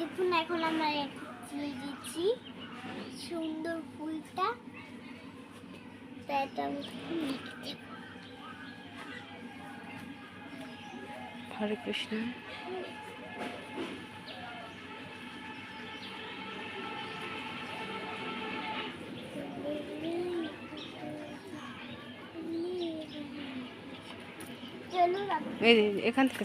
দেখুন এখন আমরা চিনি দিচ্ছি সুন্দর ফুলটা। এটা হরে কৃষ্ণ। এখান থেকে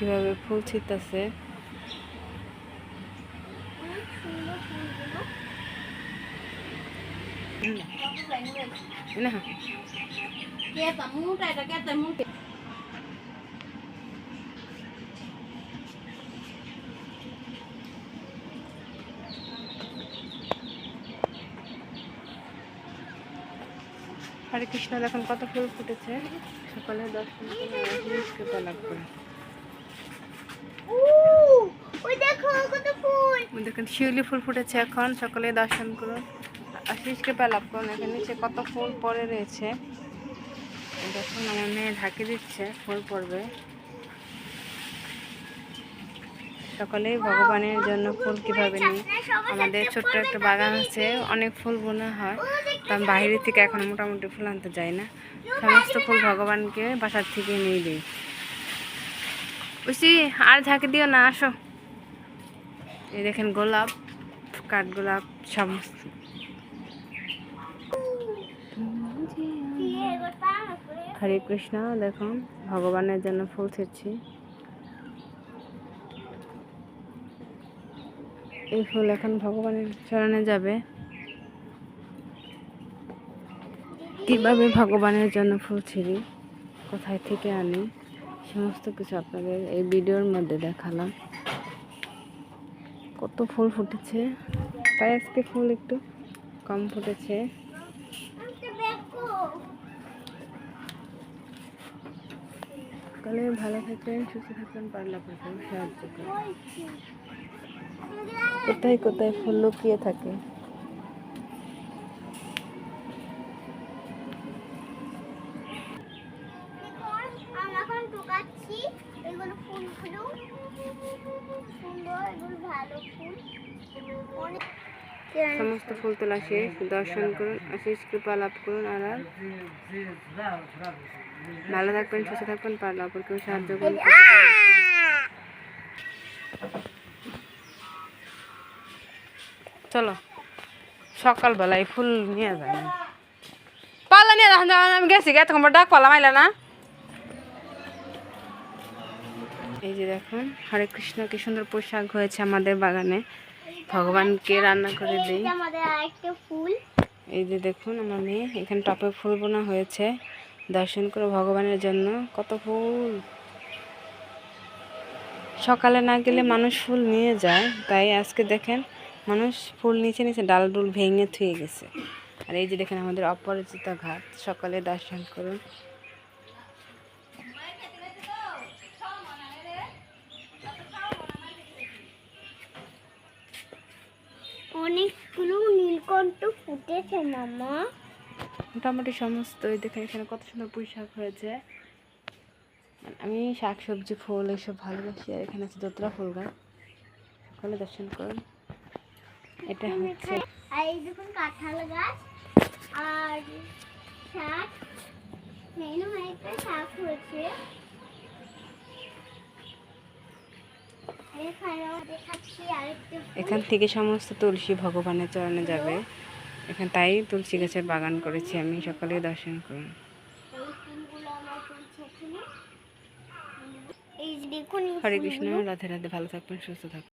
কীভাবে ফুল ছিটতেছে? না। হরে কৃষ্ণ এখন কত ফুল ফুটেছে। সকালে দশ মিনিট লাগবে উ ওই দেখো কত ফুল দেখুন, শিউলি ফুল ফুটেছে এখন। সকালে দর্শন করুন। আশিস কৃপা লাভ করুন এখানে নিচে কত ফুল পড়ে রয়েছে। দেখুন, আমার মেয়ে ঢাকি দিচ্ছে ফুল পড়বে। সকলেই ভগবানের জন্য ফুল কীভাবে নিই? আমাদের ছোট্ট একটা বাগান আছে, অনেক ফুল বোনা হয়। তো আমি বাইরে থেকে এখন মোটামুটি ফুল আনতে যাই না। সমস্ত ফুল ভগবানকে বাসার থেকে নিয়ে দিই। বুঝছি আর ঝাঁকি দিও না, আসো। এই দেখেন গোলাপ কাঠগোলাপ সমস্ত হরে কৃষ্ণ, দেখুন, ভগবানের জন্য ফুল ছিঁড়ছি। এই ফুল এখন ভগবানের চরণে যাবে। কীভাবে ভগবানের জন্য ফুল ছিঁড়ি, কোথায় থেকে আনি, সমস্ত কিছু আপনাদের এই ভিডিওর মধ্যে দেখালাম। কত ফুল ফুটেছে। তাই আজকে ফুল একটু কম ফুটেছে। তাহলে ভালো থাকবেন, সুস্থ থাকবেন, পারলে আপনাকে সাহায্য কোথায় কোথায় ফুল লুকিয়ে থাকে। ঢোকাচ্ছি এগুলো ফুলগুলো সুন্দর এগুলো ভালো ফুল। অনেক সমস্ত ফুল তোলা শেষ। দর্শন করুন আশিস কৃপা লাভ করুন আর আর ভালো থাকবেন সুস্থ থাকবেন পারলে অপরকেও সাহায্য করুন। চলো সকালবেলায় ফুল নিয়ে যাই। পাল্লা নিয়ে যান আমি গেছি তখন ডাক পাল্লা মাইলে না। এই যে দেখুন হরে কৃষ্ণ কি সুন্দর পোশাক হয়েছে আমাদের বাগানে। ভগবানকে রান্না করে দিই। ফুল। এই যে দেখুন আমার মেয়ে এখানে টপে ফুল বোনা হয়েছে। দর্শন করে ভগবানের জন্য কত ফুল। সকালে না গেলে মানুষ ফুল নিয়ে যায় তাই আজকে দেখেন মানুষ ফুল নিচে নিচে ডাল ডুল ভেঙে থুয়ে গেছে। আর এই যে দেখেন আমাদের অপরিচিত ঘাট সকালে দর্শন করুন। নীলকণ্ঠ ফুটেছে মামা। মোটামুটি সমস্ত দেখেন এখানে কত সুন্দর পুঁই শাক হয়েছে। মানে আমি শাক সবজি ফুল এইসব ভালোবাসি আর এখানে আছে দোতরা ফুল গাছ। সকালে দর্শন করুন। এটা হচ্ছে আর এই দেখুন কাঁঠাল গাছ আর শাক। মেনু একটা শাক হয়েছে। এখান থেকে সমস্ত তুলসী ভগবানের চরণে যাবে। এখান তাই তুলসী গাছের বাগান করেছি আমি সকালে দর্শন করুন এই হরে কৃষ্ণ। রাধে রাধে ভালো থাকবেন সুস্থ থাকবেন